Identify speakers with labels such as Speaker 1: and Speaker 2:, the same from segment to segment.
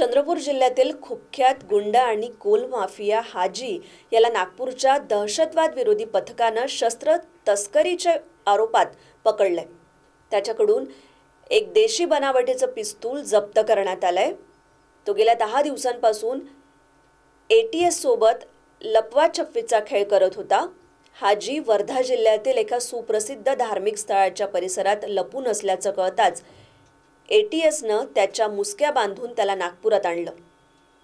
Speaker 1: चंद्रपूर जिल्ह्यातील कुख्यात गुंड आणि कोल माफिया हाजी याला नागपूरच्या दहशतवाद विरोधी पथकानं शस्त्र तस्करीच्या आरोपात पकडलंय. त्याच्याकडून एक देशी बनावटीचं पिस्तूल जप्त करण्यात आलंय. तो गेल्या दहा दिवसांपासून एटीएस सोबत लपवा खेळ करत होता. हाजी वर्धा जिल्ह्यातील एका सुप्रसिद्ध धार्मिक स्थळाच्या परिसरात लपून असल्याचं कळताच एटीएसनं त्याच्या मुसक्या बांधून त्याला नागपुरात आणलं.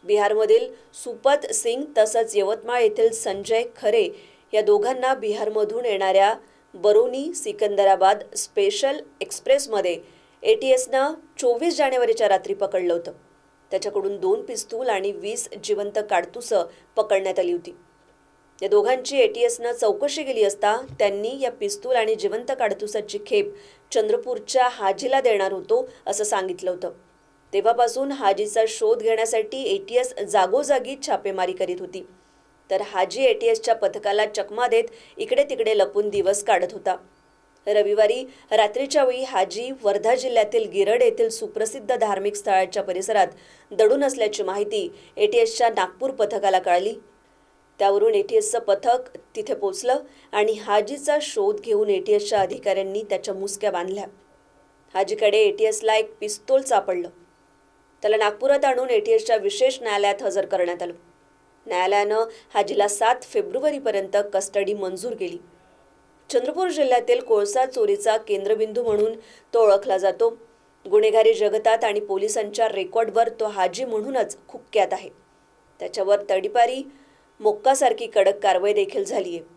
Speaker 1: बिहारमधील सुपत सिंग तसंच यवतमाळ येथील संजय खरे या दोघांना बिहारमधून येणाऱ्या बरोनी सिकंदराबाद स्पेशल एक्सप्रेसमध्ये एटीएसनं चोवीस जानेवारीच्या रात्री पकडलं होतं. त्याच्याकडून दोन पिस्तूल आणि वीस जिवंत काडतुसं पकडण्यात आली होती. या दोघांची एटीएसनं चौकशी केली असता त्यांनी या पिस्तूल आणि जिवंत काडतुसाची खेप चंद्रपूरच्या हाजीला देणार होतो असं सांगितलं होतं. तेव्हापासून हाजीचा शोध घेण्यासाठी एटीएस जागोजागी छापेमारी करीत होती. तर हाजी एटीएसच्या पथकाला चकमा देत इकडे तिकडे लपून दिवस काढत होता. रविवारी रात्रीच्या वेळी हाजी वर्धा जिल्ह्यातील गिरड येथील सुप्रसिद्ध धार्मिक स्थळाच्या परिसरात दडून असल्याची माहिती एटीएसच्या नागपूर पथकाला कळली. त्यावरून एटीएसचं पथक तिथे पोचलं आणि हाजीचा शोध घेऊन एटीएसच्या अधिकाऱ्यांनी त्याच्या मुसक्या बांधल्या. हाजीकडे एटीएसला एक पिस्तोल सापडलं. त्याला नागपुरात आणून एटीएसच्या विशेष न्यायालयात हजर करण्यात आलं. न्यायालयानं हाजीला सात फेब्रुवारीपर्यंत कस्टडी मंजूर केली. चंद्रपूर जिल्ह्यातील कोळसा चोरीचा केंद्रबिंदू म्हणून तो ओळखला जातो. गुन्हेगारी जगतात आणि पोलिसांच्या रेकॉर्डवर तो हाजी म्हणूनच खुक्क्यात आहे. त्याच्यावर तडीपारी मोक्कासारखी कडक कारवाई देखील झाली आहे